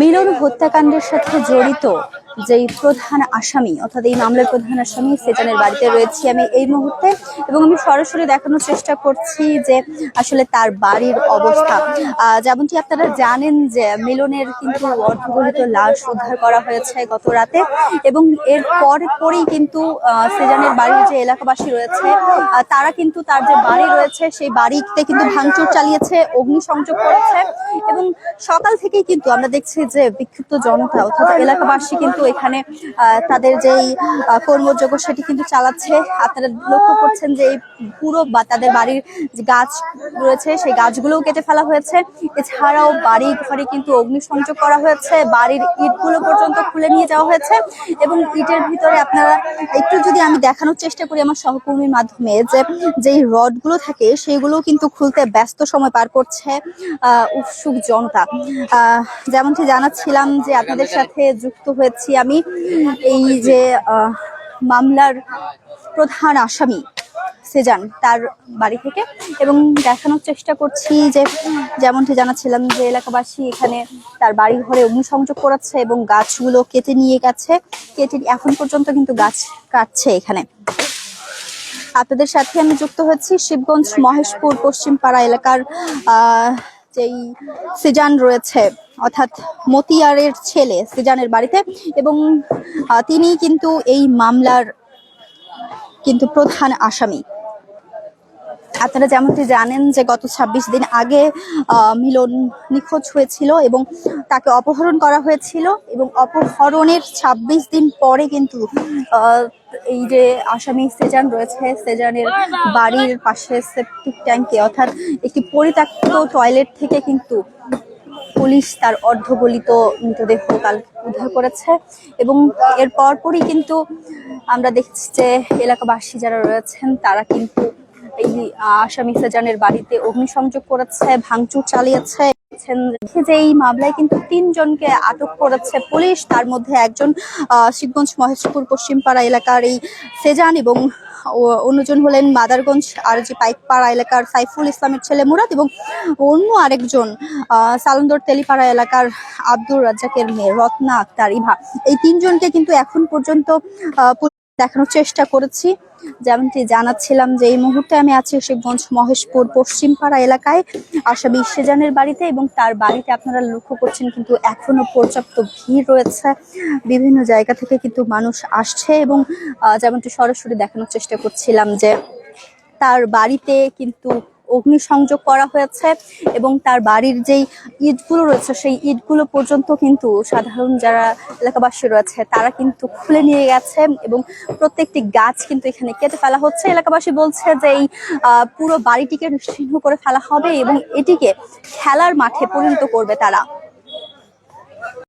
মিলন হত্যাকাণ্ডের সাথে জড়িত যেই প্রধান আসামি, অর্থাৎ এই মামলার প্রধান আসামি সেজানের বাড়িতে রয়েছি আমি এই মুহূর্তে এবং আমি সরাসরি দেখানোর চেষ্টা করছি যে আসলে তার বাড়ির অবস্থা। যেমনটি আপনারা জানেন যে মিলনের কিন্তু অর্ধগলিত লাশ উদ্ধার করা হয়েছে গত রাতে এবং এর পর পরেই কিন্তু সেজানের বাড়ির যে এলাকাবাসী রয়েছে তারা কিন্তু তার যে বাড়ি রয়েছে সেই বাড়িতে কিন্তু ভাঙচুর চালিয়েছে, অগ্নিসংযোগ করেছে এবং সকাল থেকেই কিন্তু আমরা দেখছি যে বিক্ষুব্ধ জনতা অর্থাৎ এলাকাবাসী কিন্তু এখানে তাদের যেই কর্মযোগ্য সেটি কিন্তু চালাচ্ছে। আপনারা লক্ষ্য করছেন যে এই পুরো বা তাদের বাড়ির যে গাছ রয়েছে, সেই গাছগুলোও কেটে ফেলা হয়েছে। এছাড়াও বাড়ি ঘরে কিন্তু অগ্নিসংযোগ করা হয়েছে। বাড়ির ইটগুলো পর্যন্ত খুলে নিয়ে যাওয়া হয়েছে। এবং ইটের ভিতরে আপনারা একটু যদি আমি দেখানোর চেষ্টা করি আমার সহকর্মীর মাধ্যমে, যে যেই রডগুলো থাকে সেগুলো কিন্তু খুলতে ব্যস্ত সময় পার করছে উৎসুক জনতা। যেমনটি জানাচ্ছিলাম যে আপনাদের সাথে যুক্ত হয়েছি আমি, এই যে মামলার প্রধান আসামি সেজান তার বাড়ি থেকে, এবং দেখানোর চেষ্টা করছি যে যেমনটি জানাচ্ছিলাম যে এলাকাবাসী এখানে তার বাড়ি ঘরে অগ্নিসংযোগ করাচ্ছে এবং গাছগুলো কেটে নিয়ে গেছে। কেটে এখন পর্যন্ত কিন্তু গাছ কাটছে এখানে। আপনাদের সাথে আমি যুক্ত হয়েছি শিবগঞ্জ মহেশপুর পশ্চিমপাড়া এলাকার যেই সিজান রয়েছে, অর্থাৎ মতিয়ারের ছেলে সিজানের বাড়িতে, এবং তিনি কিন্তু এই মামলার কিন্তু প্রধান আসামি। আপনারা যেমনটি জানেন যে গত ২৬ দিন আগে মিলন নিখোঁজ হয়েছিল এবং তাকে অপহরণ করা হয়েছিল এবং অপহরণের ২৬ দিন পরে কিন্তু এই যে আসামি সেজান রয়েছে, সেজানের বাড়ির পাশে সেপটিক ট্যাঙ্কে অর্থাৎ একটি পরিত্যক্ত টয়লেট থেকে কিন্তু পুলিশ তার অর্ধগলিত মৃতদেহ কাল উদ্ধার করেছে এবং এর পরপরই কিন্তু আমরা দেখছি যে এলাকাবাসী যারা রয়েছেন তারা কিন্তু এই আসামি সেজানের বাড়িতে অগ্নিসংযোগ করেছে, ভাঙচুর চালিয়েছে। যে এই মামলায় কিন্তু তিনজনকে আটক করেছে পুলিশ, তার মধ্যে একজন শিবগঞ্জ মহেশপুর পশ্চিমপাড়া এলাকার এই সেজান এবং অন্যজন হলেন মাদারগঞ্জ আর যে পাইকপাড়া এলাকার সাইফুল ইসলামের ছেলে মুরাদ এবং অন্য আরেকজন সালন্দর তেলিপাড়া এলাকার আব্দুর রাজ্জাকের মেয়ে রত্না আক্তার ইভা। এই তিনজনকে কিন্তু এখন পর্যন্ত দেখানোর চেষ্টা করেছি। যেমনটি জানাচ্ছিলাম যে এই মুহূর্তে আমি আছি শিবগঞ্জ মহেশপুর পশ্চিমপাড়া এলাকায়। আসামি সেজানের বাড়িতে এবং তার বাড়িতে আপনারা লক্ষ্য করছেন কিন্তু এখনও পর্যাপ্ত ভিড় রয়েছে। বিভিন্ন জায়গা থেকে কিন্তু মানুষ আসছে এবং যেমনটি সরাসরি দেখানোর চেষ্টা করছিলাম যে তার বাড়িতে কিন্তু অগ্নিসংযোগ করা হয়েছে এবং তার বাড়ির যেই ইটগুলো রয়েছে, সেই ইটগুলো পর্যন্ত কিন্তু সাধারণ যারা এলাকাবাসী রয়েছে, তারা কিন্তু খুলে নিয়ে গেছে এবং প্রত্যেকটি গাছ কিন্তু এখানে কেটে ফেলা হচ্ছে। এলাকাবাসী বলছে যে এই পুরো বাড়িটিকে নিশ্চিহ্ন করে ফেলা হবে এবং এটিকে খেলার মাঠে পরিণত করবে তারা।